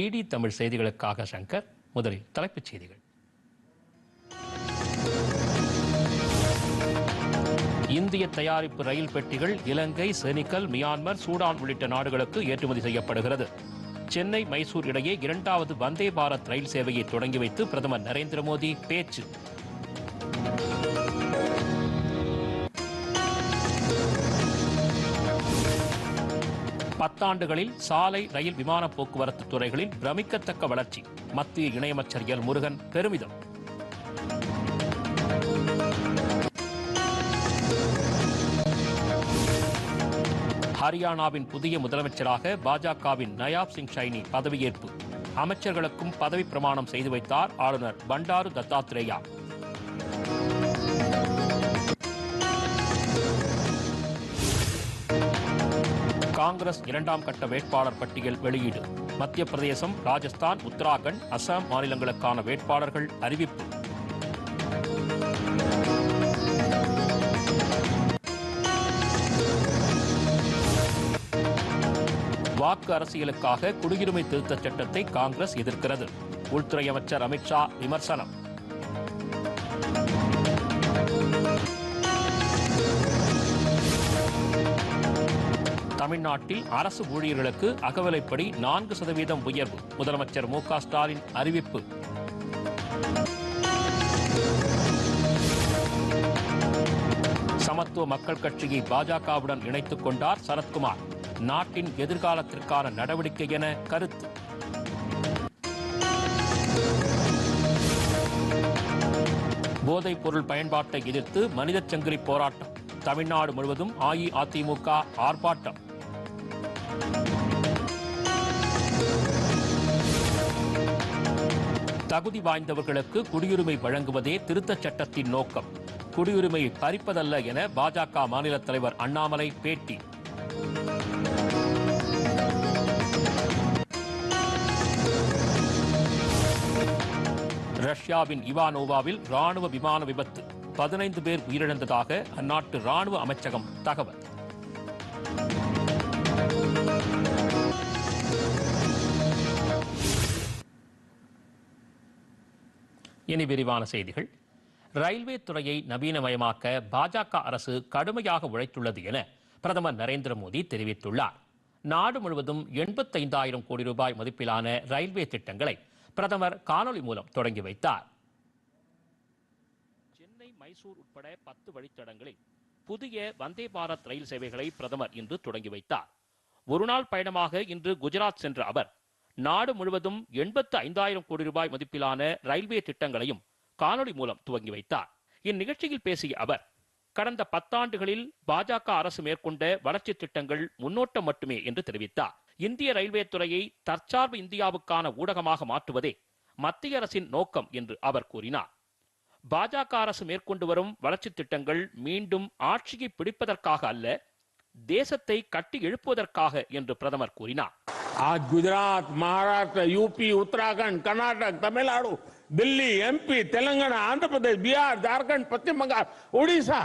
DD Tamil செய்திகளுக்காக சங்கர் முதலில் தலைப்புச் செய்திகள். இந்திய தயாரிப்பு ரயில் பெட்டிகள் இலங்கை செனிக்கல் மியான்மர் சூடான் உள்ளிட்ட நாடுகளுக்கு ஏற்றுமதி செய்யப்படுகிறது. சென்னை மைசூர் இடையே இரண்டாவது வந்தே பாரத் ரயில் சேவையை தொடங்கி வைத்து பிரதமர் நரேந்திர மோடி பேச்சு. பத்தாண்டுகளில் சாலை ரயில் விமான போக்குவரத்து துறைகளில் பிரமிக்கத்தக்க வளர்ச்சி. மத்திய இணையமைச்சர் எல். முருகன் பெருமிதம். ஹரியானாவின் புதிய முதலமைச்சராக பாஜகவின் நயாப் சிங் ஷைனி பதவியேற்பு. அமைச்சர்களுக்கும் பதவி பிரமாணம் செய்து வைத்தார் ஆளுநர் பண்டாரு தத்தாத்ரேயா. காங்கிரஸ் இரண்டாம் கட்ட வேட்பாளர் பட்டியல் வெளியீடு. மத்திய பிரதேசம் ராஜஸ்தான் உத்தராகண்ட் அசாம் மாநிலங்களுக்கான வேட்பாளர்கள் அறிவிப்பு. வாக்கு அரசியலுக்காக குடியுரிமை திருத்தச் சட்டத்தை காங்கிரஸ் எதிர்க்கிறது. உள்துறை அமைச்சர் அமித்ஷா விமர்சனம். தமிழ்நாட்டில் அரசு ஊழியர்களுக்கு அகவிலைப்படி நான்கு சதவீதம் உயர்வு. முதலமைச்சர் மு க ஸ்டாலின் அறிவிப்பு. சமத்துவ மக்கள் கட்சியை பாஜகவுடன் இணைத்துக் கொண்டார் சரத்குமார். நாட்டின் எதிர்காலத்திற்கான நடவடிக்கை என கருத்து. போதைப் பொருள் பயன்பாட்டை எதிர்த்து மனிதச் சங்கிலி போராட்டம். தமிழ்நாடு முழுவதும் அஇஅதிமுக ஆர்ப்பாட்டம். தகுதி வாய்ந்தவர்களுக்கு குடியுரிமை வழங்குவதே திருத்தச் சட்டத்தின் நோக்கம். குடியுரிமையை பறிப்பதல்ல என பாஜக மாநில தலைவர் அண்ணாமலை பேட்டி. ரஷ்யாவின் இவானோவாவில் ராணுவ விமான விபத்து. பதினைந்து பேர் உயிரிழந்ததாக அந்நாட்டு ராணுவ அமைச்சகம் தகவல். இனி விரிவான செய்திகள். ரயில்வே துறையை நவீனமயமாக்க பாஜக அரசு கடுமையாக உழைத்துள்ளது என பிரதமர் நரேந்திர மோடி தெரிவித்துள்ளார். நாடு முழுவதும் எண்பத்தைந்தாயிரம் கோடி ரூபாய் மதிப்பிலான ரயில்வே திட்டங்களை பிரதமர் காணொலி மூலம் தொடங்கி வைத்தார். சென்னை மைசூர் உட்பட பத்து வழித்தடங்களில் புதிய வந்தே பாரத் ரயில் சேவைகளை பிரதமர் இன்று தொடங்கி வைத்தார். ஒருநாள் பயணமாக இன்று குஜராத் சென்ற அவர் நாடு முழுவதும் எண்பத்து ஐந்தாயிரம் கோடி ரூபாய் மதிப்பிலான ரயில்வே திட்டங்களையும் காணொலி மூலம் துவங்கி வைத்தார். இந்நிகழ்ச்சியில் பேசிய அவர் கடந்த பத்தாண்டுகளில் பாஜக அரசு மேற்கொண்ட வளர்ச்சி திட்டங்கள் முன்னோட்டம் மட்டுமே என்று தெரிவித்தார். இந்திய ரயில்வே துறையை தற்சார்பு இந்தியாவுக்கான ஊடகமாக மாற்றுவதே மத்திய அரசின் நோக்கம் என்று அவர் கூறினார். பாஜக அரசு மேற்கொண்டு வரும் வளர்ச்சி திட்டங்கள் மீண்டும் ஆட்சியை பிடிப்பதற்காக அல்ல தேசத்தை கட்டி எழுப்புவதற்காக என்று பிரதமர் கூறினார். आज गुजरात, महाराष्ट्र, यूपी, उत्तराखंड, कर्नाटक, तमिलनाडु, दिल्ली एमपी तेलंगाना, आंध्र प्रदेश, बिहार, झारखंड, पश्चिम बंगाल उड़ीसा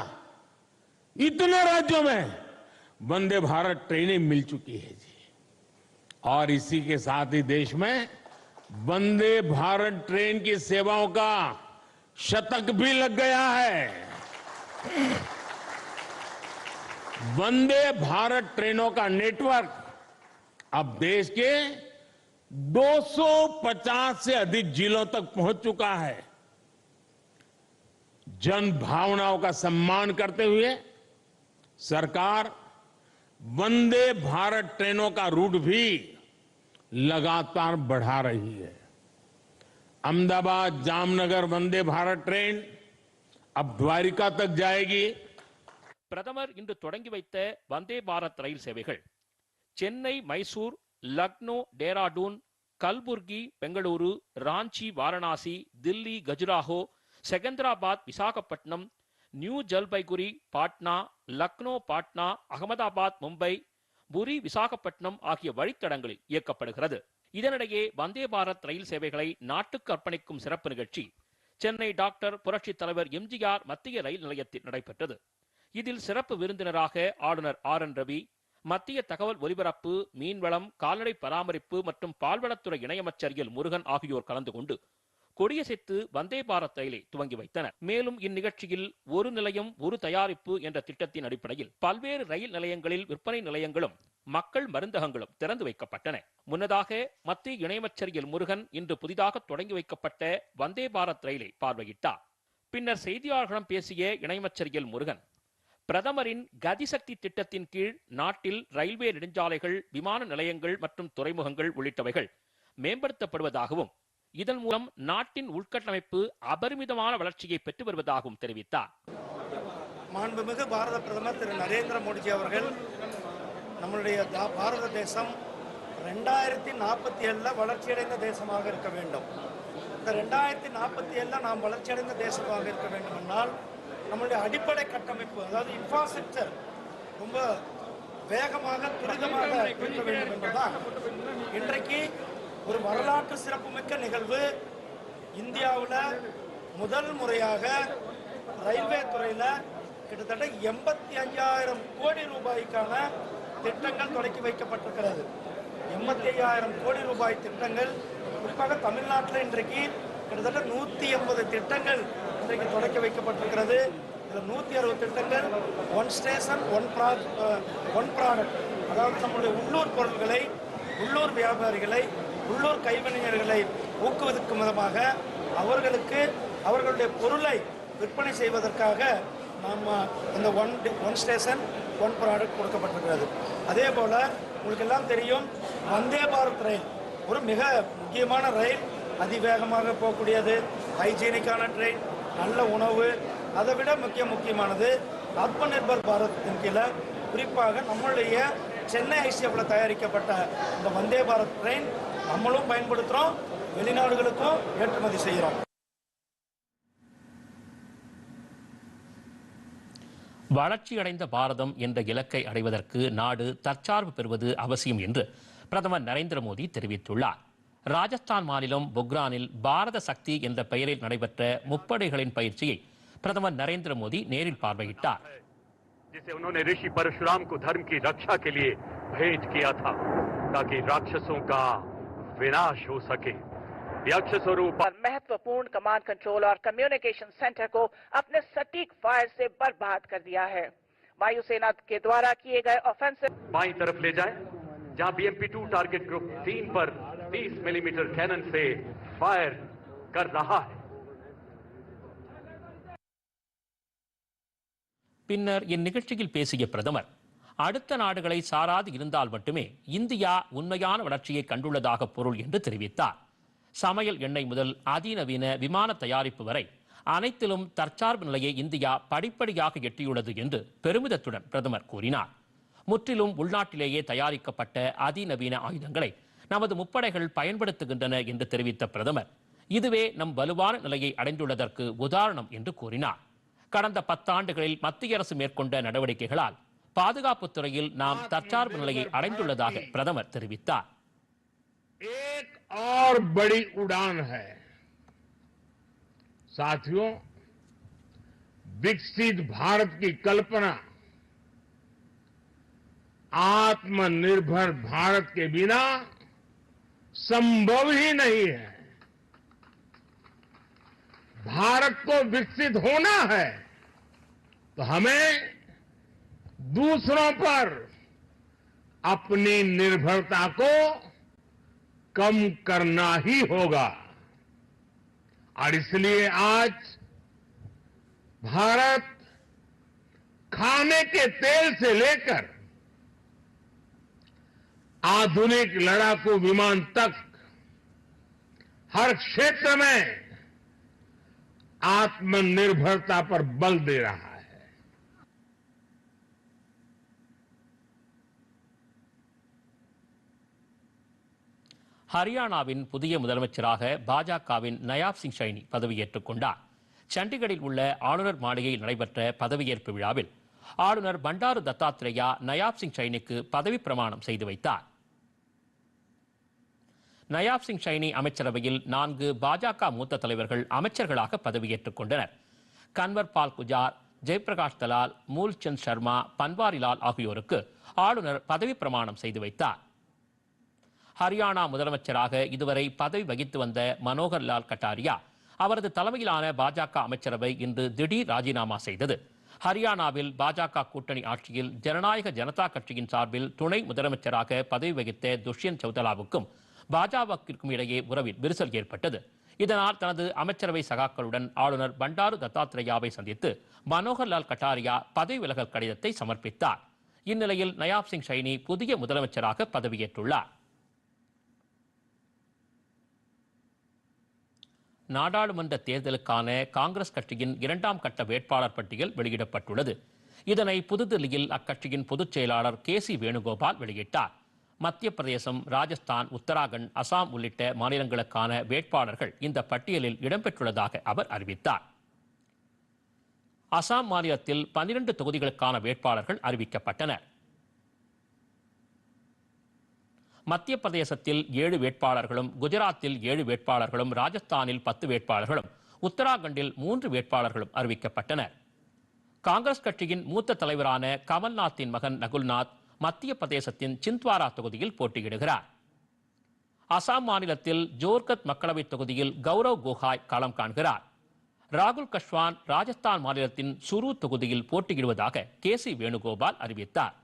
इतने राज्यों में वंदे भारत ट्रेनें मिल चुकी है जी। और इसी के साथ ही देश में वंदे भारत ट्रेन की सेवाओं का शतक भी लग गया है। वंदे भारत ट्रेनों का नेटवर्क अब देश के 250 से अधिक जिलों तक पहुंच चुका है जन भावनाओं का सम्मान करते हुए सरकार वंदे भारत ट्रेनों का रूट भी लगातार बढ़ा रही है अहमदाबाद जामनगर वंदे भारत ट्रेन अब द्वारिका तक जाएगी பிரதமர் இன்று தொடங்கி வைத்த வந்தே பாரத் ரயில் சேவைகள் சென்னை மைசூர் லக்னோ டேராடூன் கல்புர்கி பெங்களூரு ராஞ்சி வாரணாசி தில்லி கஜுராஹோ செகந்திராபாத் விசாகப்பட்டினம் நியூ ஜல்பைகுரி பாட்னா லக்னோ பாட்னா அகமதாபாத் மும்பை புரி விசாகப்பட்டினம் ஆகிய வழித்தடங்களில் இயக்கப்படுகிறது. இதனிடையே வந்தே பாரத் ரயில் சேவைகளை நாட்டுக்கு அர்ப்பணிக்கும் சிறப்பு நிகழ்ச்சி சென்னை டாக்டர் புரட்சித் தலைவர் எம்ஜிஆர் மத்திய ரயில் நிலையத்தில் நடைபெற்றது. இதில் சிறப்பு விருந்தினராக ஆளுநர் ஆர் என் ரவி மத்திய தகவல் ஒலிபரப்பு மீன்வளம் கால்நடை பராமரிப்பு மற்றும் பால்வளத்துறை இணையமைச்சர் எல் முருகன் ஆகியோர் கலந்து கொண்டு கொடியசைத்து வந்தே பாரத் ரயிலை துவங்கி வைத்தனர். மேலும் இந்நிகழ்ச்சியில் ஒரு நிலையம் ஒரு தயாரிப்பு என்ற திட்டத்தின் அடிப்படையில் பல்வேறு ரயில் நிலையங்களில் விற்பனை நிலையங்களும் மக்கள் மருந்தகங்களும் திறந்து வைக்கப்பட்டன. முன்னதாக மத்திய இணையமைச்சர் எல் முருகன் இன்று புதிதாக தொடங்கி வைக்கப்பட்ட வந்தே பாரத் ரயிலை பார்வையிட்டார். பின்னர் செய்தியாளர்களிடம் பேசிய இணையமைச்சர் எல் முருகன் பிரதமரின் கதிசக்தி திட்டத்தின் கீழ் நாட்டில் ரயில்வே நெடுஞ்சாலைகள் விமான நிலையங்கள் மற்றும் துறைமுகங்கள் உள்ளிட்டவைகள் மேம்படுத்தப்படுவதாகவும் இதன் மூலம் நாட்டின் உள்கட்டமைப்பு அபரிமிதமான வளர்ச்சியை பெற்று வருவதாகவும் தெரிவித்தார். மாண்புமிகு பாரத பிரதமர் திரு நரேந்திர மோடிஜி அவர்கள் நம்மளுடைய தா- பாரத தேசம் ரெண்டாயிரத்தி நாற்பத்தி ஏழில் வளர்ச்சியடைந்த தேசமாக இருக்க வேண்டும். இந்த ரெண்டாயிரத்தி நாற்பத்தி ஏழில் நாம் வளர்ச்சியடைந்த தேசமாக இருக்க வேண்டும் என்றால் நம்மளுடைய அடிப்படை கட்டமைப்பு அதாவது இன்ஃப்ராஸ்ட்ரக்சர் ரொம்ப வேகமாக துரிதமாக இருக்க வேண்டும் என்பதுதான். இன்றைக்கு ஒரு வரலாற்று சிறப்புமிக்க நிகழ்வு இந்தியாவில் முதல் முறையாக ரயில்வே துறையில் கிட்டத்தட்ட எண்பத்தி அஞ்சாயிரம் கோடி ரூபாய்க்கான திட்டங்கள் தொடக்கி வைக்கப்பட்டிருக்கிறது. எண்பத்தி ஐயாயிரம் கோடி ரூபாய் திட்டங்கள். குறிப்பாக தமிழ்நாட்டில் இன்றைக்கு கிட்டத்தட்ட நூற்றி எண்பது திட்டங்கள் இன்றைக்கு தொடக்கி வைக்கப்பட்டிருக்கிறது. இதில் நூற்றி அறுபது திட்டங்கள் one station one pro one product அதாவது நம்முடைய உள்ளூர் பொருள்களை உள்ளூர் வியாபாரிகளை உள்ளூர் கைவினைஞர்களை ஊக்குவிக்கும் விதமாக அவர்களுக்கு அவர்களுடைய பொருளை விற்பனை செய்வதற்காக நம்ம இந்த one one station one product கொடுக்கப்பட்டிருக்கிறது. அதே போல் உங்களுக்கு எல்லாம் தெரியும் வந்தே பாரத் ரயில். ஒரு மிக முக்கியமான ரயில். அதிவேகமாக போகக்கூடியது. ஹைஜீனிக்கான ட்ரெயின் நல்ல உணவு அதை விட முக்கிய முக்கியமானது ஆத்ம நிர்பர் பாரத்தின் கீழே. குறிப்பாக நம்மளுடைய சென்னை ஐசிஎஃப்ல தயாரிக்கப்பட்ட இந்த வந்தே பாரத் ட்ரெயின் நம்மளும் பயன்படுத்துகிறோம் வெளிநாடுகளுக்கும் ஏற்றுமதி செய்கிறோம் வளர்ச்சியடைந்த பாரதம் என்ற இலக்கை அடைவதற்கு நாடு தற்சார்பு பெறுவது அவசியம் என்று பிரதமர் நரேந்திர மோடி தெரிவித்துள்ளார். ராஜஸ்தான் மாநிலம் புக்ரானில் பாரத சக்தி என்ற பெயரில் நடைபெற்ற முப்படைகளின் பயிற்சியை பிரதமர் நரேந்திர மோடி நேரில் பார்வையிட்டார் जिसे उन्होंने ऋषि परशुराम को धर्म की रक्षा के लिए भेंट किया था ताकि राक्षसों का विनाश हो सके यक्ष स्वरूप और महत्वपूर्ण कमांड कंट्रोल और कम्युनिकेशन सेंटर को अपने सटीक फायर से बर्बाद कर दिया है वायुसेना के द्वारा किए गए ऑफेंसिव बाई तरफ ले जाए जहां बीएमपी टू टारगेट ग्रुप तीन पर 30 मिलीमीटर कैनन से फायर कर रहा है பின்னர் இந்நிகழ்ச்சியில் பேசிய பிரதமர் அடுத்த நாடுகளை சாராது இருந்தால் மட்டுமே இந்தியா உண்மையான வளர்ச்சியை கண்டுள்ளதாக பொருள் என்று தெரிவித்தார் சமையல் எண்ணெய் முதல் அதிநவீன விமான தயாரிப்பு வரை அனைத்திலும் தற்சார்பு நிலையை இந்தியா படிப்படியாக எட்டியுள்ளது என்று பெருமிதத்துடன் பிரதமர் கூறினார் முற்றிலும் உள்நாட்டிலேயே தயாரிக்கப்பட்ட அதிநவீன ஆயுதங்களை நமது முப்படைகள் பயன்படுத்துகின்றன என்று தெரிவித்த பிரதமர் இதுவே நம் வலுவான நிலையை அடைந்துள்ளதற்கு உதாரணம் என்று கூறினார் கடந்த பத்தாண்டுகளில் மத்திய அரசு மேற்கொண்ட நடவடிக்கைகளால் பாதுகாப்புத் துறையில் நாம் தற்சார்பு நிலையை அடைந்துள்ளதாக பிரதமர் தெரிவித்தார் एक और बड़ी उड़ान है साथियों विकसित भारत की कल्पना आत्मनिर्भर भारत के बिना संभव ही नहीं है। भारत को विकसित होना है तो हमें दूसरों पर अपनी निर्भरता को कम करना ही होगा। और इसलिए आज भारत खाने के तेल से लेकर आधुनिक लड़ाकू विमान तक हर क्षेत्र में आत्मनिर्भरता पर बल दे रहा है ஹரியானாவின் புதிய முதலமைச்சராக பாஜகவின் நயாப் சிங் சைனி பதவியேற்றுக் கொண்டார் சண்டிகரில் உள்ள ஆளுநர் மாளிகையில் நடைபெற்ற பதவியேற்பு விழாவில் ஆளுநர் பண்டாரு தத்தாத்ரேயா நயாப் சிங் சைனிக்கு பதவி பிரமாணம் செய்து வைத்தார் நயாப் சிங் ஷைனி அமைச்சரவையில் நான்கு பாஜக மூத்த தலைவர்கள் அமைச்சர்களாக பதவியேற்றுக் கொண்டனர். கன்வர் பால் குஜார் ஜெயபிரகாஷ் தலால் மூல்சந்த் சர்மா பன்வாரிலால் ஆகியோருக்கு ஆளுநர் பதவி பிரமாணம் செய்து வைத்தார். ஹரியானா முதலமைச்சராக இதுவரை பதவி வகித்து வந்த மனோகர் லால் கட்டாரியா அவரது தலைமையிலான பாஜக அமைச்சரவை இன்று திடீர் ராஜினாமா செய்தது. ஹரியானாவில் பாஜக கூட்டணி ஆட்சியில் ஜனநாயக ஜனதா கட்சியின் சார்பில் துணை முதலமைச்சராக பதவி வகித்த துஷ்யந்த் சௌதலாவுக்கும் பாஜகவிற்கும் இடையே உறவில் விரிசல் ஏற்பட்டது. இதனால் தனது அமைச்சரவை சகாக்களுடன் ஆளுநர் பண்டாரு தத்தாத்ரேயாவை சந்தித்து மனோகர் லால் கட்டாரியா பதவி விலகல் கடிதத்தை சமர்ப்பித்தார். இந்நிலையில் நயாப் சிங் சைனி புதிய முதலமைச்சராக பதவியேற்றுள்ளார். நாடாளுமன்ற தேர்தலுக்கான காங்கிரஸ் கட்சியின் இரண்டாம் கட்ட வேட்பாளர் பட்டியல் வெளியிடப்பட்டுள்ளது. இதனை புதுதில்லியில் அக்கட்சியின் பொதுச் செயலாளர் கே சி வேணுகோபால் வெளியிட்டார். மத்திய பிரதேசம் ராஜஸ்தான் உத்தராகண்ட் அசாம் உள்ளிட்ட மாநிலங்களுக்கான வேட்பாளர்கள் இந்த பட்டியலில் இடம்பெற்றுள்ளதாக அவர் அறிவித்தார். அசாம் மாநிலத்தில் பன்னிரண்டு தொகுதிகளுக்கான வேட்பாளர்கள் அறிவிக்கப்பட்டனர். மத்திய பிரதேசத்தில் ஏழு வேட்பாளர்களும் குஜராத்தில் ஏழு வேட்பாளர்களும் ராஜஸ்தானில் பத்து வேட்பாளர்களும் உத்தராகண்டில் மூன்று வேட்பாளர்களும் அறிவிக்கப்பட்டனர். காங்கிரஸ் கட்சியின் மூத்த தலைவரான கமல்நாத்தின் மகன் நகுல்நாத் மத்திய பிரதேசத்தின் சிந்த்வாரா தொகுதியில் போட்டியிடுகிறார். அசாம் மாநிலத்தில் ஜோர்கத் மக்களவைத் தொகுதியில் கௌரவ் கோஹாய் களம் காண்கிறார். ராகுல் கஷ்வான் ராஜஸ்தான் மாநிலத்தின் சுரு தொகுதியில் போட்டியிடுவதாக கே சி வேணுகோபால் அறிவித்தார்.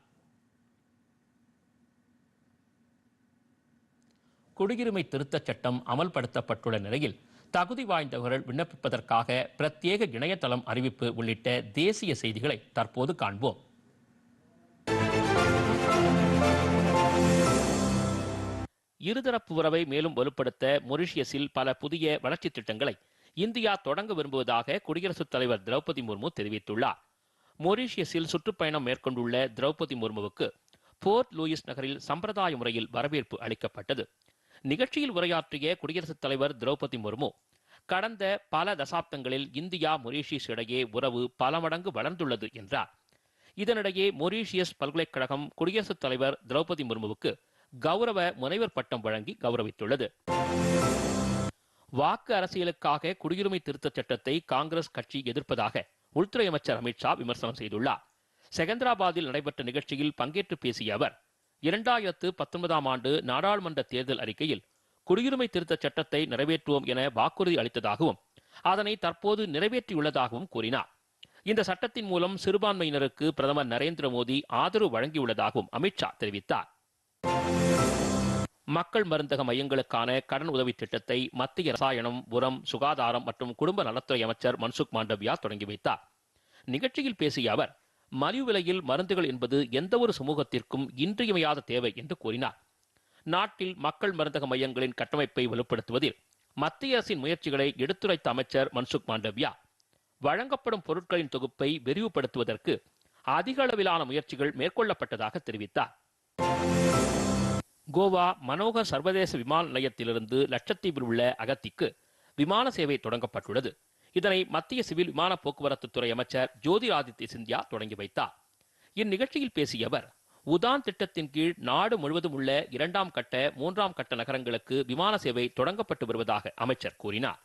குடியுரிமை திருத்தச் சட்டம் அமல்படுத்தப்பட்டுள்ள நிலையில் தகுதி வாய்ந்தவர்கள் விண்ணப்பிப்பதற்காக பிரத்யேக இணையதளம் அறிவிப்பு உள்ளிட்ட தேசிய செய்திகளை தற்போது காண்போம். இருதரப்பு உறவை மேலும் வலுப்படுத்த மொரிஷியஸில் பல புதிய வளர்ச்சி திட்டங்களை இந்தியா தொடங்க விரும்புவதாக குடியரசுத் தலைவர் திரௌபதி முர்மு தெரிவித்துள்ளார். மொரிஷியஸில் சுற்றுப்பயணம் மேற்கொண்டுள்ள திரௌபதி முர்முவுக்கு போர்ட் லூயிஸ் நகரில் சம்பிரதாய முறையில் வரவேற்பு அளிக்கப்பட்டது. நிகழ்ச்சியில் உரையாற்றிய குடியரசுத் தலைவர் திரௌபதி முர்மு கடந்த பல தசாப்தங்களில் இந்தியா மொரீஷியஸ் இடையே உறவு பல மடங்கு வளர்ந்துள்ளது என்றார். இதனிடையே மொரீஷியஸ் பல்கலைக்கழகம் குடியரசுத் தலைவர் திரௌபதி முர்முவுக்கு கௌரவ முனைவர் பட்டம் வழங்கி கௌரவித்துள்ளது. வாக்கு அரசியலுக்காக குடியுரிமை திருத்தச் சட்டத்தை காங்கிரஸ் கட்சி எதிர்ப்பதாக உள்துறை அமைச்சர் அமித்ஷா விமர்சனம் செய்துள்ளார். செகந்திராபாத்தில் நடைபெற்ற நிகழ்ச்சியில் பங்கேற்று பேசிய அவர் இரண்டாயிரத்து பத்தொன்பதாம் ஆண்டு நாடாளுமன்ற தேர்தல் அறிக்கையில் குடியுரிமை திருத்தச் சட்டத்தை நிறைவேற்றுவோம் என வாக்குறுதி அளித்ததாகவும் அதனை தற்போது நிறைவேற்றியுள்ளதாகவும் கூறினார். இந்த சட்டத்தின் மூலம் சிறுபான்மையினருக்கு பிரதமர் நரேந்திர மோடி ஆதரவு வழங்கியுள்ளதாகவும் அமித்ஷா தெரிவித்தார். மக்கள் மருந்தக மையங்களுக்கான கடன் உதவி திட்டத்தை மத்திய ரசாயனம் உரம் சுகாதாரம் மற்றும் குடும்ப நலத்துறை அமைச்சர் மன்சுக் மாண்டவியா தொடங்கி வைத்தார். நிகழ்ச்சியில் பேசிய அவர் மலிவு விலையில் மருந்துகள் என்பது எந்தவொரு சமூகத்திற்கும் இன்றியமையாத தேவை என்று கூறினார். நாட்டில் மக்கள் மருந்தக மையங்களின் கட்டமைப்பை வலுப்படுத்துவதில் மத்திய அரசின் முயற்சிகளை எடுத்துரைத்த அமைச்சர் மன்சுக் மாண்டவியா வழங்கப்படும் பொருட்களின் தொகுப்பை விரிவுபடுத்துவதற்கு அதிக அளவிலான முயற்சிகள் மேற்கொள்ளப்பட்டதாக தெரிவித்தார். கோவா மனோகர் சர்வதேச விமான நிலையத்திலிருந்து லட்சத்தீவில் உள்ள அகத்திக்கு விமான சேவை தொடங்கப்பட்டுள்ளது. இதனை மத்திய சிவில் விமான போக்குவரத்து துறை அமைச்சர் ஜோதிராதித்ய சிந்தியா தொடங்கி வைத்தார். இந்நிகழ்ச்சியில் பேசிய அவர் உதான் திட்டத்தின் கீழ் நாடு முழுவதும் உள்ள இரண்டாம் கட்ட மூன்றாம் கட்ட நகரங்களுக்கு விமான சேவை தொடங்கப்பட்டு வருவதாக அமைச்சர் கூறினார்.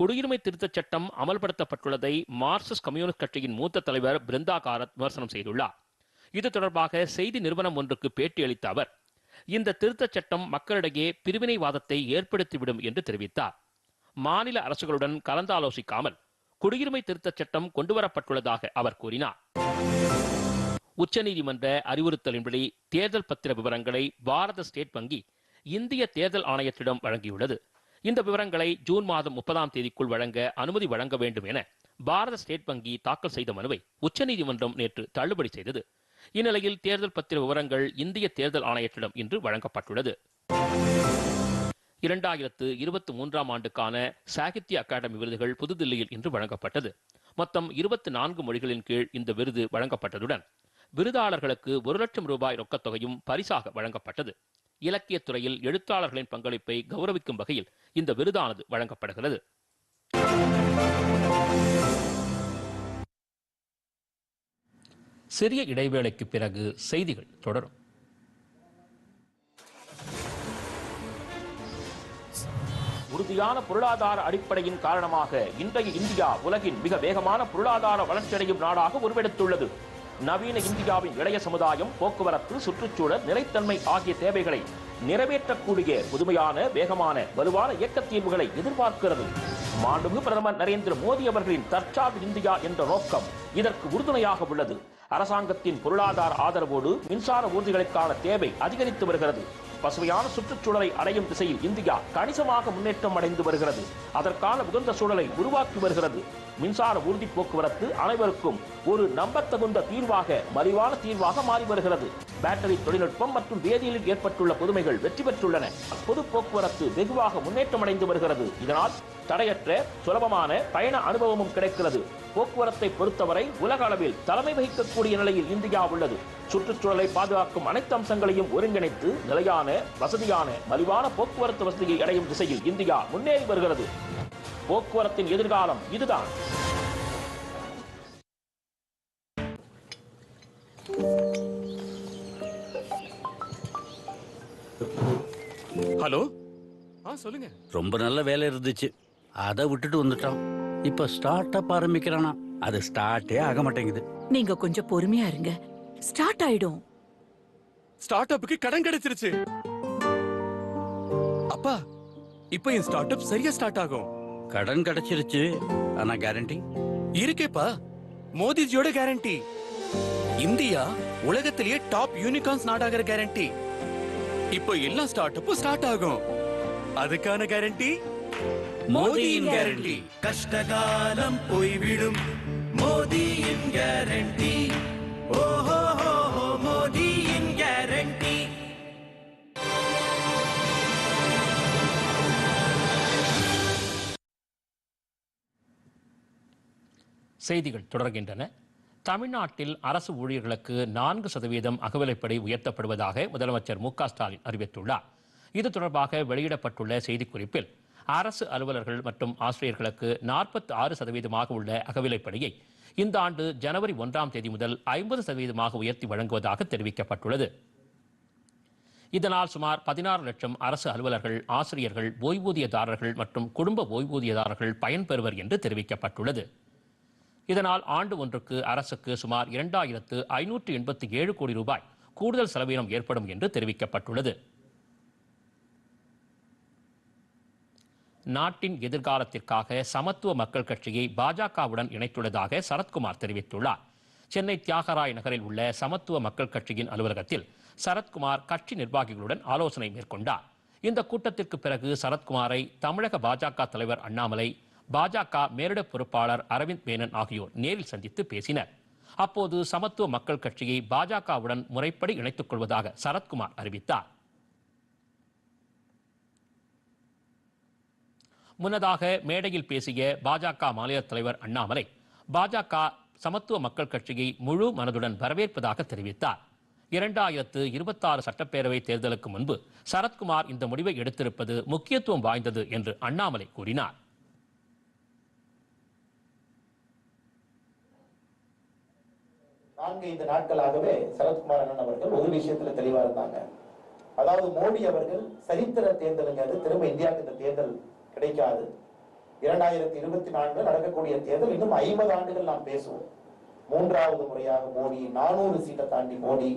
குடியுரிமை திருத்தச் சட்டம் அமல்படுத்தப்பட்டுள்ளதை மார்க்சிஸ்ட் கம்யூனிஸ்ட் கட்சியின் மூத்த தலைவர் பிருந்தா காரத் விமர்சனம் செய்துள்ளார். இது தொடர்பாக செய்தி நிறுவனம் ஒன்றுக்கு பேட்டியளித்த அவர் இந்த திருத்தச் சட்டம் மக்களிடையே பிரிவினைவாதத்தை ஏற்படுத்திவிடும் என்று தெரிவித்தார். மாநில அரசுகளுடன் கலந்தாலோசிக்காமல் குடியுரிமை திருத்தச் சட்டம் கொண்டுவரப்பட்டுள்ளதாக அவர் கூறினார். உச்சநீதிமன்ற அறிவுறுத்தலின்படி தேர்தல் பத்திர விவரங்களை பாரத ஸ்டேட் வங்கி இந்திய தேர்தல் ஆணையத்திடம் வழங்கியுள்ளது. இந்த விவரங்களை ஜூன் மாதம் முப்பதாம் தேதிக்குள் வழங்க அனுமதி வழங்க வேண்டும் என பாரத ஸ்டேட் வங்கி தாக்கல் செய்த மனுவை உச்சநீதிமன்றம் நேற்று தள்ளுபடி செய்தது. இந்நிலையில் தேர்தல் பத்திர விவரங்கள் இந்திய தேர்தல் ஆணையத்திடம் இன்று வழங்கப்பட்டுள்ளது. இரண்டாயிரத்து இருபத்தி மூன்றாம் ஆண்டுக்கான சாகித்ய அகாடமி விருதுகள் புதுதில்லியில் இன்று வழங்கப்பட்டது. மொத்தம் இருபத்தி நான்கு மொழிகளின் கீழ் இந்த விருது வழங்கப்பட்டதுடன் விருதாளர்களுக்கு ஒரு லட்சம் ரூபாய் ரொக்கத் தொகையும் பரிசாக வழங்கப்பட்டது. இலக்கியத் துறையில் எழுத்தாளர்களின் பங்களிப்பை கௌரவிக்கும் வகையில் இந்த விருதானது வழங்கப்படுகிறது. சிறிய இடைவேளைக்கு பிறகு செய்திகள் தொடரும். உறுதியான பொருளாதார அடிப்படையின் காரணமாக இன்றைய இந்தியா உலகின் மிக வேகமான பொருளாதார வளர்ச்சியடையும் நாடாக உருவெடுத்துள்ளது. நவீன இந்தியாவின் இளைய சமுதாயம் போக்குவரத்து சுற்றுச்சூழல் நிலைத்தன்மை ஆகிய தேவைகளை நிறைவேற்றக்கூடிய புதுமையான வேகமான வலுவான இயக்க தீர்வுகளை எதிர்பார்க்கிறது. மாண்புமிகு பிரதமர் நரேந்திர மோடி அவர்களின் தற்சார்பு இந்தியா என்ற நோக்கம் இதற்கு உறுதுணையாக உள்ளது. அரசாங்கத்தின் பொருளாதார ஆதரவோடு மின்சார ஊர்திகளுக்கான தேவை அதிகரித்து வருகிறது. பசுமையான சுற்றுச்சூழலை அடையும் திசையில் இந்தியா கணிசமாக முன்னேற்றம் அடைந்து வருகிறது. அதற்கான உகந்த சூழலை உருவாக்கி வருகிறது. மின்சார உறுதி போக்குவரத்து அனைவருக்கும் ஒரு நம்பத்தகுந்த தீர்வாக மலிவான தீர்வாக மாறி வருகிறது. பேட்டரி தொழில்நுட்பம் மற்றும் வேதியியலில் ஏற்பட்டுள்ள புதுமைகள் வெற்றி பெற்றுள்ளன. பொது போக்குவரத்து வெகுவாக முன்னேற்றம் அடைந்து வருகிறது. இதனால் தடையற்ற சுலபமான பயண அனுபவமும் கிடைக்கிறது. போக்குவரத்தை பொறுத்தவரை உலக அளவில் தலைமை வகிக்கக்கூடிய நிலையில் இந்தியா உள்ளது. சுற்றுச்சூழலை பாதுகாக்கும் அனைத்து அம்சங்களையும் ஒருங்கிணைத்து நிலையான வசதியான மலிவான போக்குவரத்து வசதியை அடையும் திசையில் இந்தியா முன்னேறி வருகிறது. போக்குவரத்தின் எதிர்காலம் இதுதான். ஹலோ? ஆ சொல்லுங்க. ரொம்ப நல்ல வேலை இருந்துச்சு. அதை விட்டுட்டு வந்துட்டோம் இப்ப ஸ்டார்ட் அப் ஆரம்பிக்கிறானா. அது ஸ்டார்ட்டே ஆக மாட்டேங்குது. நீங்க கொஞ்சம் பொறுமையா இருங்க. ஸ்டார்ட் ஆயிடும். ஸ்டார்ட் அப்புக்கு கடன் கிடைச்சிருச்சு. அப்பா இப்போ என் ஸ்டார்ட் அப் சரியா ஸ்டார்ட் ஆகும். கடன் கிடைச்சிருச்சு ஆனா கேரண்டி இருக்கேப்பா. மோடிஜியோட கேரண்டி இந்தியா உலகத்திலேயே டாப் யூனிகார்ன்ஸ் நாடாகிற கேரண்டி இப்போ எல்லா ஸ்டார்ட் அப்பும் ஸ்டார்ட் ஆகும். அதுக்கான கேரண்டி மோடியின் கேரண்டி கஷ்டகாலம் போய்விடும். மோதியின் கேரண்டி ஓஹோ செய்திகள் தொடர்கின்றன. தமிழ்நாட்டில் அரசு ஊழியர்களுக்கு நான்கு சதவீதம் அகவிலைப்படி உயர்த்தப்படுவதாக முதலமைச்சர் மு க ஸ்டாலின் அறிவித்துள்ளார். இது தொடர்பாக வெளியிடப்பட்டுள்ள செய்திக்குறிப்பில் அரசு அலுவலர்கள் மற்றும் ஆசிரியர்களுக்கு நாற்பத்தி ஆறு சதவீதமாக உள்ள அகவிலைப்படியை இந்த ஆண்டு ஜனவரி ஒன்றாம் தேதி முதல் ஐம்பது சதவீதமாக உயர்த்தி வழங்குவதாக தெரிவிக்கப்பட்டுள்ளது. இதனால் சுமார் பதினாறு லட்சம் அரசு அலுவலர்கள் ஆசிரியர்கள் ஓய்வூதியதாரர்கள் மற்றும் குடும்ப ஓய்வூதியதாரர்கள் பயன்பெறுவர் என்று தெரிவிக்கப்பட்டுள்ளது. இதனால் ஆண்டு ஒன்றுக்கு அரசுக்கு சுமார் இரண்டாயிரத்து ஐநூற்று எண்பத்தி ஏழு கோடி ரூபாய் கூடுதல் செலவீனம் ஏற்படும் என்று தெரிவிக்கப்பட்டுள்ளது. நாட்டின் எதிர்காலத்திற்காக சமத்துவ மக்கள் கட்சியை பாஜகவுடன் இணைத்துள்ளதாக சரத்குமார் தெரிவித்துள்ளார். சென்னை தியாகராய நகரில் உள்ள சமத்துவ மக்கள் கட்சியின் அலுவலகத்தில் சரத்குமார் கட்சி நிர்வாகிகளுடன் ஆலோசனை மேற்கொண்டார். இந்த கூட்டத்திற்கு பிறகு சரத்குமாரை தமிழக பாஜக தலைவர் அண்ணாமலை பாஜக மேலிட பொறுப்பாளர் அரவிந்த் மேனன் ஆகியோர் நேரில் சந்தித்து பேசினர். அப்போது சமத்துவ மக்கள் கட்சியை பாஜகவுடன் முறைப்படி இணைத்துக் கொள்வதாக சரத்குமார் அறிவித்தார். முன்னதாக மேடையில் பேசிய பாஜக மாநில தலைவர் அண்ணாமலை பாஜக சமத்துவ மக்கள் கட்சியை முழு மனதுடன் வரவேற்பதாக தெரிவித்தார். இரண்டாயிரத்து இருபத்தாறு சட்டப்பேரவை தேர்தலுக்கு முன்பு சரத்குமார் இந்த முடிவை எடுத்திருப்பது முக்கியத்துவம் வாய்ந்தது என்று அண்ணாமலை கூறினார். நான்கைந்து நாட்களாகவே சரத்குமார் அண்ணன் அவர்கள் ஒரு விஷயத்துல தெளிவா இருந்தாங்க. அதாவது மோடி அவர்கள் சரித்திர தேர்தலுங்கிறது திரும்ப இந்தியாவுக்கு இந்த தேர்தல் கிடைக்காது. இரண்டாயிரத்தி இருபத்தி நான்கு நடக்கக்கூடிய தேர்தல் இன்னும் ஐம்பது ஆண்டுகள் நாம் பேசுவோம். மூன்றாவது முறையாக மோடி நானூறு சீட்டை தாண்டி மோடி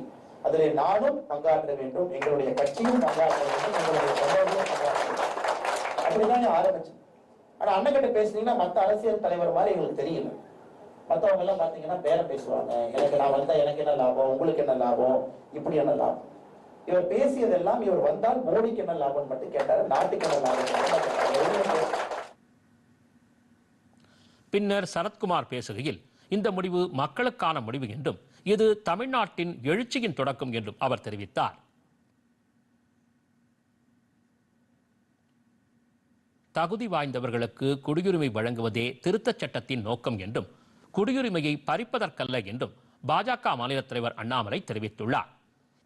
அதில் நானும் பங்காற்ற வேண்டும். எங்களுடைய கட்சியும் பங்காற்ற வேண்டும். எங்களுடைய சகோதரரும் பங்காற்ற வேண்டும். அப்படிதான் ஆரம்பிச்சு. ஆனா அண்ணன் கிட்ட பேசுனீங்கன்னா மத்த அரசியல் தலைவர் மாதிரி எங்களுக்கு தெரியல. மற்றவங்க எல்லாம் பாத்தீங்கன்னா பேரம் பேசுவாங்க. எனக்கு நான் வந்தா எனக்கு என்ன லாபம்? உங்களுக்கு என்ன லாபம்? இப்படி என்ன லாபம்? இவர் பேசியதெல்லாம் இவர் வந்தால் மோடிக்கு என்ன லாபம் மட்டும் கேட்டாரு. நாட்டுக்கு என்ன லாபம் பின்னர் சரத்குமார் பேசுகையில் இந்த முடிவு மக்களுக்கான முடிவு என்றும் இது தமிழ்நாட்டின் எழுச்சியின் தொடக்கம் என்றும் அவர் தெரிவித்தார். தகுதி வாய்ந்தவர்களுக்கு குடியுரிமை வழங்குவதே திருத்தச் சட்டத்தின் நோக்கம் என்றும் குடியுரிமையை பறிப்பதற்கல்ல என்றும் பாஜக மாநில தலைவர் அண்ணாமலை தெரிவித்துள்ளார்.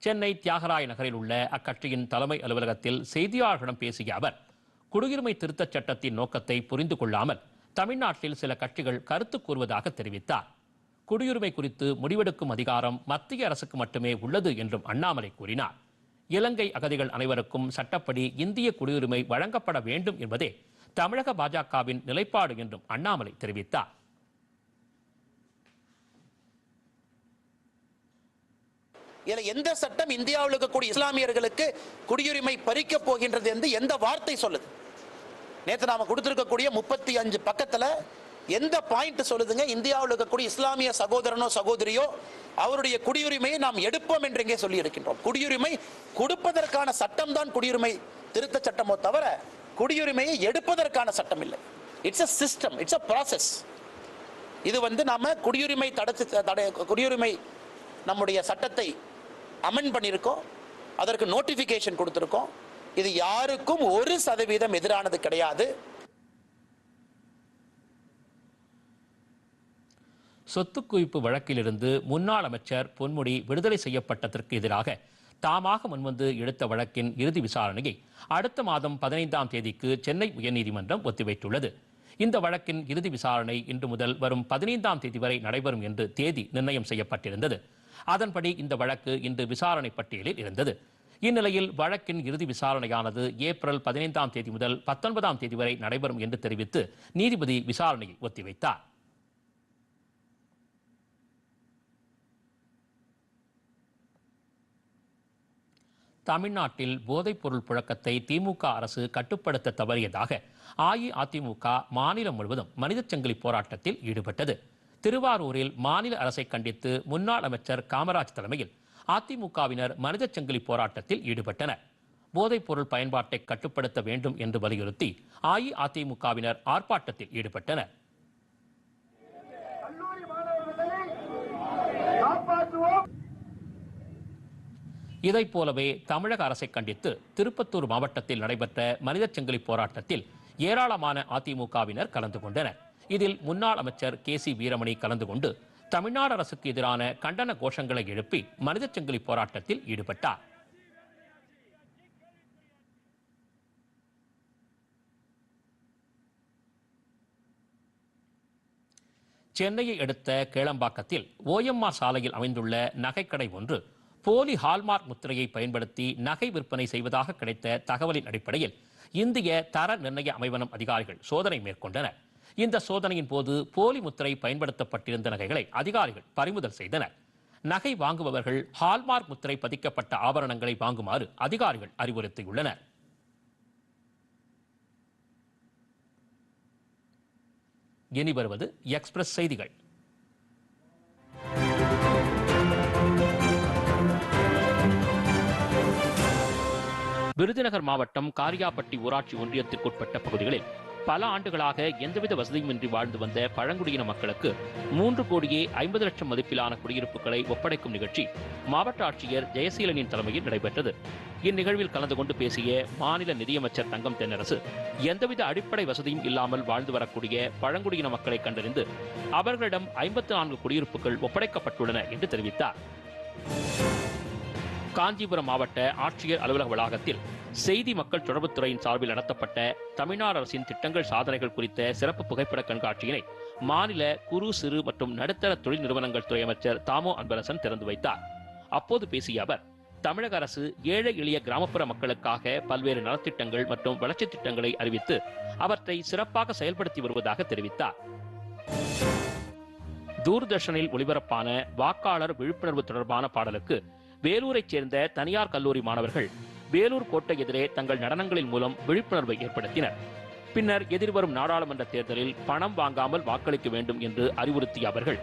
சென்னை தியாகராய நகரில் உள்ள அக்கட்சியின் தலைமை அலுவலகத்தில் செய்தியாளர்களிடம் பேசிய அவர் குடியுரிமை திருத்தச் சட்டத்தின் நோக்கத்தை புரிந்து கொள்ளாமல் தமிழ்நாட்டில் சில கட்சிகள் கருத்து கூறுவதாக தெரிவித்தார். குடியுரிமை குறித்து முடிவெடுக்கும் அதிகாரம் மத்திய அரசுக்கு மட்டுமே உள்ளது என்றும் அண்ணாமலை கூறினார். இலங்கை அகதிகள் அனைவருக்கும் சட்டப்படி இந்திய குடியுரிமை வழங்கப்பட வேண்டும் என்பதே தமிழக பாஜகவின் நிலைப்பாடு என்றும் அண்ணாமலை தெரிவித்தார். இதுல எந்த சட்டம் இந்தியாவில் இருக்கக்கூடிய இஸ்லாமியர்களுக்கு குடியுரிமை பறிக்க போகின்றது என்று எந்த வார்த்தை சொல்லுது? நேற்று நாம கொடுத்துருக்கக்கூடிய முப்பத்தி அஞ்சு பக்கத்துல எந்த பாயிண்ட் சொல்லுதுங்க? இந்தியாவில் இருக்கக்கூடிய இஸ்லாமிய சகோதரனோ சகோதரியோ அவருடைய குடியுரிமையை நாம் எடுப்போம் என்று இங்கே சொல்லி இருக்கின்றோம் குடியுரிமை கொடுப்பதற்கான சட்டம் தான் குடியுரிமை. திருத்த சட்டமோ தவிர குடியுரிமையை எடுப்பதற்கான சட்டம் இல்லை. It's a system it's a process இது வந்து நாம குடியுரிமை தடுத்து தடை குடியுரிமை நம்முடைய சட்டத்தை அமெண்ட் பண்ணியிருக்கோம். அதற்கு நோட்டிபிகேஷன் கொடுத்துருக்கோம். இது யாருக்கும் ஒரு சதவீதம் எதிரானது கிடையாது. சொத்து குவிப்பு வழக்கிலிருந்து முன்னாள் அமைச்சர் பொன்முடி விடுதலை செய்யப்பட்டதற்கு எதிராக தாமாக முன்வந்து எடுத்த வழக்கின் இறுதி விசாரணையை அடுத்த மாதம் பதினைந்தாம் தேதிக்கு சென்னை உயர்நீதிமன்றம் ஒத்திவைத்துள்ளது. இந்த வழக்கின் இறுதி விசாரணை இன்று முதல் வரும் பதினைந்தாம் தேதி வரை நடைபெறும் என்று தேதி நிர்ணயம் செய்யப்பட்டிருந்தது. அதன்படி இந்த வழக்கு இன்று விசாரணை பட்டியலில் இருந்தது. இந்நிலையில் வழக்கின் இறுதி விசாரணையானது ஏப்ரல் பதினைந்தாம் தேதி முதல் பத்தொன்பதாம் தேதி வரை நடைபெறும் என்று தெரிவித்து நீதிபதி விசாரணையை ஒத்திவைத்தார். தமிழ்நாட்டில் போதைப்பொருள் புழக்கத்தை திமுக அரசு கட்டுப்படுத்த தவறியதாக அஇஅதிமுக மாநிலம் முழுவதும் மனிதச் சங்கிலி போராட்டத்தில் ஈடுபட்டது. திருவாரூரில் மாநில அரசை கண்டித்து முன்னாள் அமைச்சர் காமராஜ் தலைமையில் அதிமுகவினர் மனிதச் சங்கிலி போராட்டத்தில் ஈடுபட்டனர். போதைப்பொருள் பயன்பாட்டை கட்டுப்படுத்த வேண்டும் என்று வலியுறுத்தி அஇஅதிமுகவினர் ஆர்ப்பாட்டத்தில் ஈடுபட்டனர். இதைப் போலவே தமிழக அரசை கண்டித்து திருப்பத்தூர் மாவட்டத்தில் நடைபெற்ற மனிதச் சங்கிலி போராட்டத்தில் ஏராளமான அதிமுகவினர் கலந்து கொண்டனர். இதில் முன்னாள் அமைச்சர் கே சி வீரமணி கலந்து கொண்டு தமிழ்நாடு அரசுக்கு எதிரான கண்டன கோஷங்களை எழுப்பி மனிதச் சங்கிலி போராட்டத்தில் ஈடுபட்டார். சென்னையை அடுத்த கேளம்பாக்கத்தில் ஓயம்மா சாலையில் அமைந்துள்ள நகைக்கடை ஒன்று போலி ஹால்மார்க் முத்திரையை பயன்படுத்தி நகை விற்பனை செய்வதாக கிடைத்த தகவலின் அடிப்படையில் இந்திய தர நிர்ணய அமைவனம் அதிகாரிகள் சோதனை மேற்கொண்டனர். இந்த சோதனையின் போது போலி முத்திரை பயன்படுத்தப்பட்டிருந்த நகைகளை அதிகாரிகள் பறிமுதல் செய்தனர். நகை வாங்குபவர்கள் ஹால்மார்க் முத்திரை பதிக்கப்பட்ட ஆபரணங்களை வாங்குமாறு அதிகாரிகள் அறிவுறுத்தியுள்ளனர். இனி வருவது எக்ஸ்பிரஸ் செய்திகள். விருதுநகர் மாவட்டம் காரியாபட்டி ஊராட்சி ஒன்றியத்திற்குட்பட்ட பகுதிகளில் பல ஆண்டுகளாக எந்தவித வசதியுமின்றி வாழ்ந்து வந்த பழங்குடியின மக்களுக்கு மூன்று கோடியே ஐம்பது லட்சம் மதிப்பிலான குடியிருப்புகளை ஒப்படைக்கும் நிகழ்ச்சி மாவட்ட ஆட்சியர் ஜெயசீலனின் தலைமையில் நடைபெற்றது. இந்நிகழ்வில் கலந்து கொண்டு பேசிய மாநில நிதியமைச்சர் தங்கம் தென்னரசு எந்தவித அடிப்படை வசதியும் இல்லாமல் வாழ்ந்து வரக்கூடிய பழங்குடியின மக்களை கண்டறிந்து அவர்களிடம் ஐம்பத்தி நான்கு குடியிருப்புகள் ஒப்படைக்கப்பட்டுள்ளன என்று தெரிவித்தார். காஞ்சிபுரம் மாவட்ட ஆட்சியர் அலுவலக வளாகத்தில் செய்தி மக்கள் தொடர்புத்துறையின் சார்பில் நடத்தப்பட்ட தமிழ்நாடு அரசின் திட்டங்கள் சாதனைகள் குறித்த சிறப்பு புகைப்பட கண்காட்சியினை மாநில குறு சிறு மற்றும் நடுத்தர தொழில் நிறுவனங்கள் துறை அமைச்சர் தாமோ அன்பரசன் திறந்து வைத்தார். அப்போது பேசிய அவர் தமிழக அரசு ஏழை எளிய கிராமப்புற மக்களுக்காக பல்வேறு நலத்திட்டங்கள் மற்றும் வளர்ச்சித் திட்டங்களை அறிவித்து அவற்றை சிறப்பாக செயல்படுத்தி வருவதாக தெரிவித்தார். தூர்தர்ஷனில் ஒளிபரப்பான வாக்காளர் விழிப்புணர்வு தொடர்பான பாடலுக்கு வேலூரைச் சேர்ந்த தனியார் கல்லூரி மாணவர்கள் வேலூர் கோட்டை எதிரே தங்கள் நடனங்களின் மூலம் விழிப்புணர்வை ஏற்படுத்தினர். பின்னர் எதிர்வரும் நாடாளுமன்ற தேர்தலில் பணம் வாங்காமல் வாக்களிக்க வேண்டும் என்று அறிவுறுத்திய அவர்கள்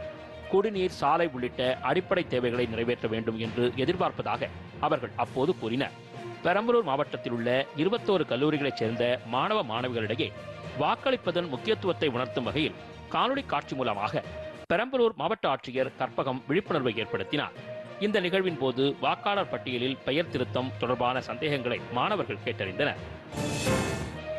குடிநீர் சாலை உள்ளிட்ட அடிப்படை தேவைகளை நிறைவேற்ற வேண்டும் என்று எதிர்பார்ப்பதாக அவர்கள் அப்போது கூறினர். பெரம்பலூர் மாவட்டத்தில் உள்ள இருபத்தோரு கல்லூரிகளைச் சேர்ந்த மாணவ மாணவிகளிடையே வாக்களிப்பதன் முக்கியத்துவத்தை உணர்த்தும் வகையில் காணொலி காட்சி மூலமாக பெரம்பலூர் மாவட்ட ஆட்சியர் கற்பகம் விழிப்புணர்வை ஏற்படுத்தினார். இந்த நிகழ்வின் போது வாக்காளர் பட்டியலில் பெயர் திருத்தம் தொடர்பான சந்தேகங்களை மாணவர்கள் கேட்டறிந்தனர்.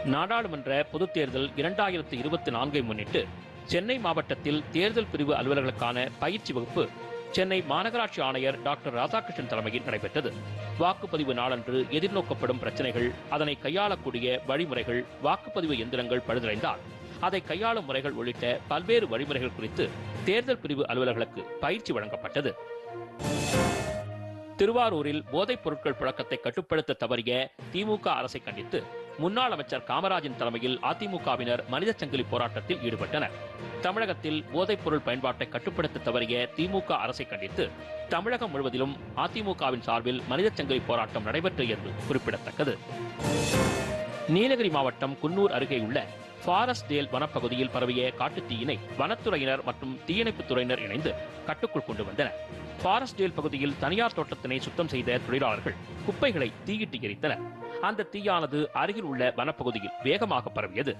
நாடாளுமன்ற பொதுத் தேர்தல் இரண்டாயிரத்தி இருபத்தி நான்கை முன்னிட்டு சென்னை மாவட்டத்தில் தேர்தல் பிரிவு அலுவலர்களுக்கான பயிற்சி வகுப்பு சென்னை மாநகராட்சி ஆணையர் டாக்டர் ராதாகிருஷ்ணன் தலைமையில் நடைபெற்றது. வாக்குப்பதிவு நாளன்று எதிர்நோக்கப்படும் பிரச்சனைகள் அதனை கையாளக்கூடிய வழிமுறைகள் வாக்குப்பதிவு எந்திரங்கள் பழுதடைந்தால் அதை கையாளும் முறைகள் உள்ளிட்ட பல்வேறு வழிமுறைகள் குறித்து தேர்தல் பிரிவு அலுவலர்களுக்கு பயிற்சி வழங்கப்பட்டது. திருவாரூரில் போதைப் பொருட்கள் புழக்கத்தை கட்டுப்படுத்த தவறிய திமுக அரசை கண்டித்து முன்னாள் அமைச்சர் காமராஜின் தலைமையில் அதிமுகவினர் மனித சங்கிலி போராட்டத்தில் ஈடுபட்டனர். தமிழகத்தில் போதைப் பொருள் பயன்பாட்டை கட்டுப்படுத்த தவறிய திமுக அரசை கண்டித்து தமிழகம் முழுவதிலும் அதிமுகவின் சார்பில் மனித சங்கிலி போராட்டம் நடைபெற்றது குறிப்பிடத்தக்கது. நீலகிரி மாவட்டம் குன்னூர் அருகேயுள்ள ஃபாரஸ்ட் டேல் வனப்பகுதியில் பரவிய காட்டுத்தீயினை வனத்துறையினர் மற்றும் தீயணைப்புத் துறையினர் இணைந்து கட்டுக்குள் கொண்டு வந்தனர். ஃபாரஸ்ட் டேல் பகுதியில் தனியார் தோட்டத்தினை சுத்தம் செய்த தொழிலாளர்கள் குப்பைகளை தீயிட்டு எரித்தனர். அந்த தீயானது அருகில் உள்ள வனப்பகுதியில் வேகமாக பரவியது.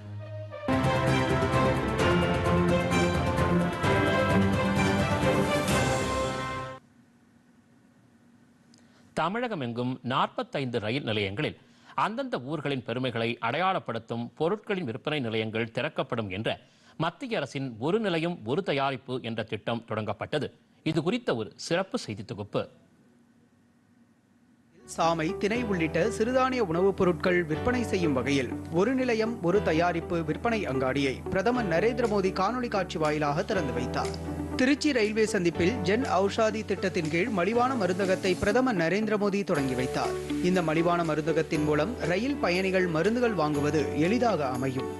தமிழகம் எங்கும் நாற்பத்தைந்து ரயில் நிலையங்களில் அந்தந்த ஊர்களின் பெருமைகளை அடையாளப்படுத்தும் பொருட்களின் விற்பனை நிலையங்கள் திறக்கப்படும் என்ற மத்திய அரசின் ஒரு நிலையம் ஒரு தயாரிப்பு என்ற திட்டம் தொடங்கப்பட்டது. இது குறித்த ஒரு சிறப்பு செய்தி தொகுப்பு. சாமை திணை உள்ளிட்ட சிறுதானிய உணவுப் பொருட்கள் விற்பனை செய்யும் வகையில் ஒரு நிலையம் ஒரு தயாரிப்பு விற்பனை அங்காடியை பிரதமர் நரேந்திர மோடி காணொலி காட்சி வாயிலாக திறந்து வைத்தார். திருச்சி ரயில்வே சந்திப்பில் ஜன் ஔஷாதி திட்டத்தின் கீழ் மலிவான மருந்தகத்தை பிரதமர் நரேந்திர மோடி தொடங்கி வைத்தார். இந்த மலிவான மருந்தகத்தின் மூலம் ரயில் பயணிகள் மருந்துகள் வாங்குவது எளிதாக அமையும்.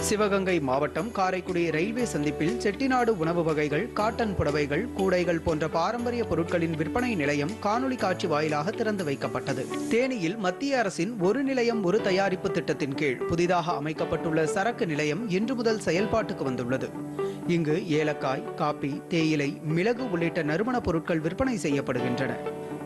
சிவகங்கை மாவட்டம் காரைக்குடி ரயில்வே சந்திப்பில் செட்டிநாடு உணவு வகைகள் காட்டன் புடவைகள் கூடைகள் போன்ற பாரம்பரிய பொருட்களின் விற்பனை நிலையம் காணொலி காட்சி வாயிலாக திறந்து வைக்கப்பட்டது. தேனியில் மத்திய அரசின் ஒரு நிலையம் ஒரு தயாரிப்பு திட்டத்தின் கீழ் புதிதாக அமைக்கப்பட்டுள்ள சரக்கு நிலையம் இன்று முதல் செயல்பாட்டுக்கு வந்துள்ளது. இங்கு ஏலக்காய் காப்பி தேயிலை மிளகு உள்ளிட்ட நறுமணப் பொருட்கள் விற்பனை செய்யப்படுகின்றன.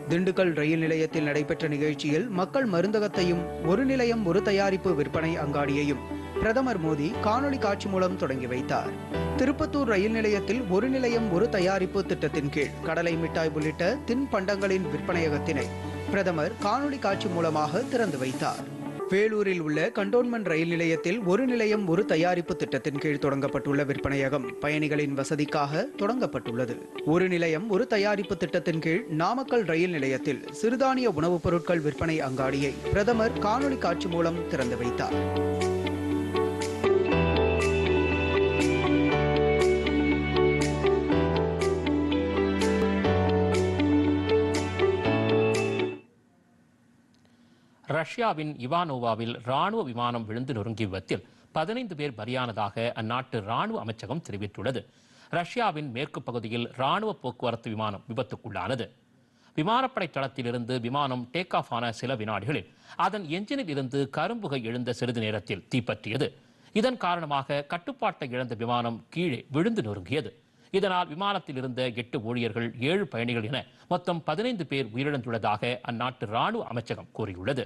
திண்டுக்கல் ரயில் நிலையத்தில் நடைபெற்ற நிகழ்ச்சியில் மக்கள் மருந்தகத்தையும் ஒரு நிலையம் ஒரு தயாரிப்பு விற்பனை அங்காடியையும் பிரதமர் மோடி காணொலி காட்சி மூலம் தொடங்கி வைத்தார். திருப்பத்தூர் ரயில் நிலையத்தில் ஒரு நிலையம் ஒரு தயாரிப்பு திட்டத்தின் கீழ் கடலை மிட்டாய் உள்ளிட்ட தின்பண்டங்களின் விற்பனையகத்தினை பிரதமர் காணொலி காட்சி மூலமாக திறந்து வைத்தார். வேலூரில் உள்ள கண்டோன்மெண்ட் ரயில் நிலையத்தில் ஒரு நிலையம் ஒரு தயாரிப்பு திட்டத்தின் கீழ் தொடங்கப்பட்டுள்ள விற்பனையகம் பயணிகளின் வசதிக்காக தொடங்கப்பட்டுள்ளது. ஒரு நிலையம் ஒரு தயாரிப்பு திட்டத்தின் கீழ் நாமக்கல் ரயில் நிலையத்தில் சிறுதானிய உணவுப் பொருட்கள் விற்பனை அங்காடியை பிரதமர் காணொலி காட்சி மூலம் திறந்து வைத்தார். ரஷ்யாவின் இவானோவாவில் ராணுவ விமானம் விழுந்து நொறுங்கிய விபத்தில் பதினைந்து பேர் பலியானதாக அந்நாட்டு ராணுவ அமைச்சகம் தெரிவித்துள்ளது. ரஷ்யாவின் மேற்கு பகுதியில் ராணுவ போக்குவரத்து விமானம் விபத்துக்குள்ளானது. விமானப்படை தளத்திலிருந்து விமானம் டேக் ஆஃப் ஆன சில வினாடிகளில் அதன் என்ஜினில் இருந்து கரும்புகை எழுந்த சிறிது நேரத்தில் தீப்பற்றியது. இதன் காரணமாக கட்டுப்பாட்டை இழந்த விமானம் கீழே விழுந்து நொறுங்கியது. இதனால் விமானத்தில் இருந்த எட்டு ஊழியர்கள் ஏழு பயணிகள் என மொத்தம் பதினைந்து பேர் உயிரிழந்துள்ளதாக அந்நாட்டு ராணுவ அமைச்சகம் கூறியுள்ளது.